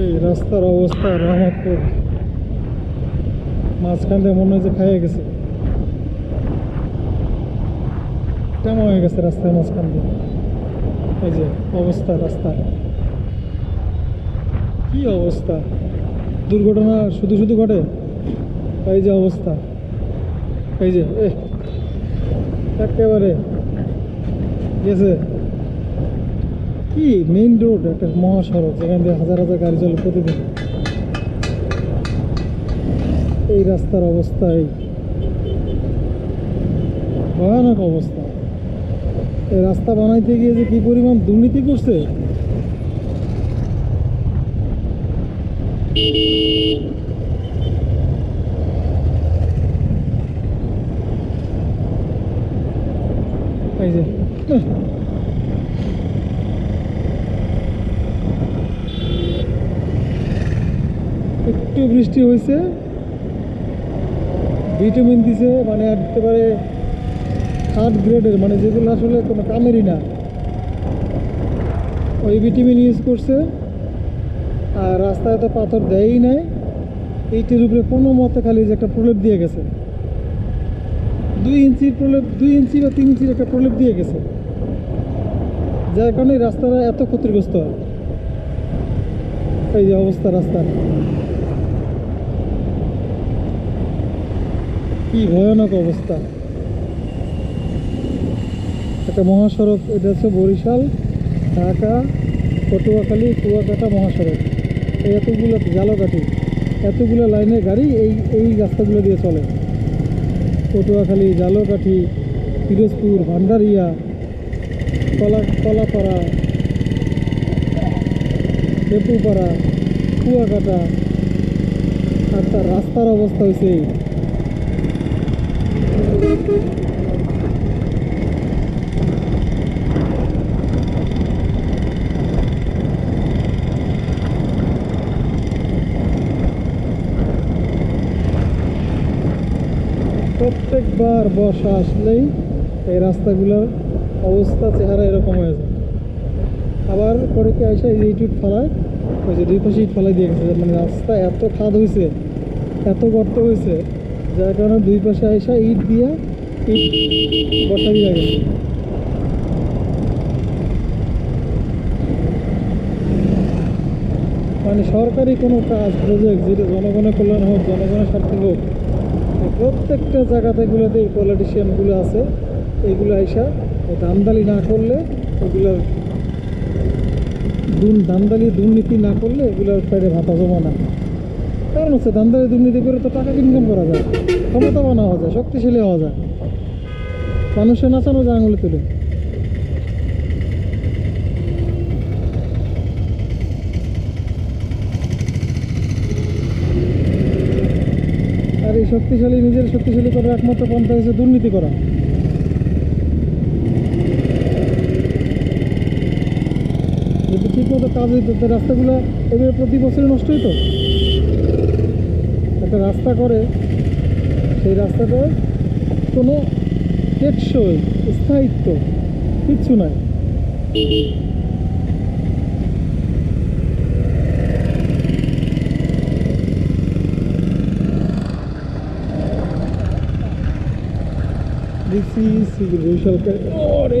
এই রাস্তার অবস্থা রহমতপুর। মাঝখান দিয়ে মনে হয় যে খাইয়ে গেছে। কেমন হয়ে গেছে রাস্তার মাঝখান দিয়ে? এই যে অবস্থা রাস্তার কি অবস্থা? দুর্ঘটনা শুধু শুধু ঘটে? এই যে অবস্থা। এই যে একেবারে গেছে। কি? মেইন রোড একটা মহাসড়ক, যেখান দিয়ে হাজার হাজার গাড়ি চলে প্রতিদিন। এই রাস্তার অবস্থা এই। ভয়ানক অবস্থা। এই রাস্তা বানাইতে গিয়ে যে কি পরিমাণ দুর্নীতি করছে। এই যে একটু বৃষ্টি হয়েছে। ভিটামিন দিছে মানে একেবারে থার্ড গ্রেডের মানে যেগুলো আসলে কোনো কামেরই না। ওই ভিটামিন ইউজ করছে, আর রাস্তায় তো পাথর দেয়ই নাই। এইটির উপরে কোনো মতে খালি যে একটা প্রলেপ দিয়ে গেছে। দুই ইঞ্চির প্রলেপ, দুই ইঞ্চি বা তিন ইঞ্চির একটা প্রলেপ দিয়ে গেছে। যার কারণে রাস্তাটা এত ক্ষতিগ্রস্ত হয়। এই যে অবস্থা রাস্তার। কি ভয়ানক অবস্থা। একটা মহাসড়ক, এটা হচ্ছে বরিশাল, ঢাকা, পটুয়াখালী, কুয়াকাটা মহাসড়ক। এতগুলো জালকাঠি, এতগুলো লাইনের গাড়ি এই এই রাস্তাগুলো দিয়ে চলে। পটুয়াখালী, জালকাঠি, পিরোজপুর, ভান্ডারিয়া, কলা, কলাপাড়া বেপুপাড়া কুয়াকাটা। আর তার রাস্তার অবস্থা হয়েছে প্রত্যেকবার বর্ষা আসলেই এই রাস্তাগুলোর অবস্থা, চেহারা এরকম হয়ে যায়। আবার পরে কি আসে এই ইট ফালায়? ওই যে দুই পাশে ইট ফালাই দিয়ে গেছে। মানে রাস্তা এত খাদ হয়েছে এত গর্ত হয়েছে যার কারণে দুই পাশে আসা ইট দিয়া ইট গেছে মানে সরকারি কোনো কাজ প্রজেক্ট যেটা জনগণের কল্যাণ হোক, জনগণের স্বার্থে হোক প্রত্যেকটা জায়গাতেগুলোতে এই পলিটিশিয়ানগুলো আছে এইগুলো আইসা দামদালি না করলে, এগুলোর দুন দামদালি দুর্নীতি না করলে এগুলোর পেটে ভাতা জমা না। কারণ হচ্ছে দামদালি দুর্নীতি করে তো টাকা ইনকাম করা যায় ক্ষমতাবান হওয়া যায়, শক্তিশালী হওয়া যায়। মানুষের নাচানো যায় আঙুলে তুলে। আর এই শক্তিশালী, নিজের শক্তিশালী করার একমাত্র পন্থা হচ্ছে দুর্নীতি করা। যদি ঠিক মতো কাজ হইতো রাস্তাগুলো এবারে প্রতি বছরে নষ্ট হইতো? একটা রাস্তা করে সেই রাস্তাটা কোনো টেকসই স্থায়িত্ব কিচ্ছু নাই। This is বরিশাল ওরে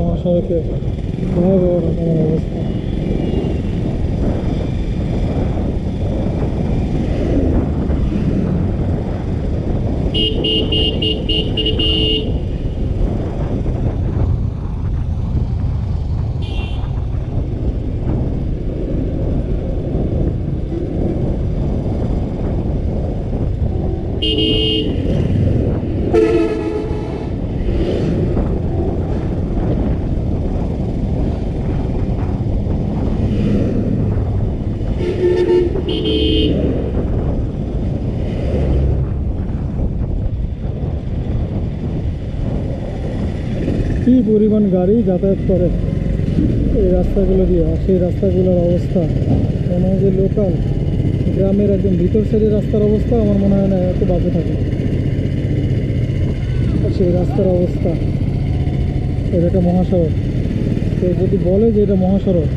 রাস্তা মহাসড়কে ভয়াবহ রকমের অবস্থা কি পরিমাণ গাড়ি যাতায়াত করে? এই রাস্তাগুলো দিয়ে, আর সেই রাস্তাগুলোর অবস্থা। মনে হয় যে লোকাল গ্রামের একদম ভিতর সাইডের রাস্তার অবস্থা, আমার মনে হয় না এত বাজে থাকে। সেই রাস্তার অবস্থা এটা একটা মহাসড়ক। কেউ যদি বলে যে এটা মহাসড়ক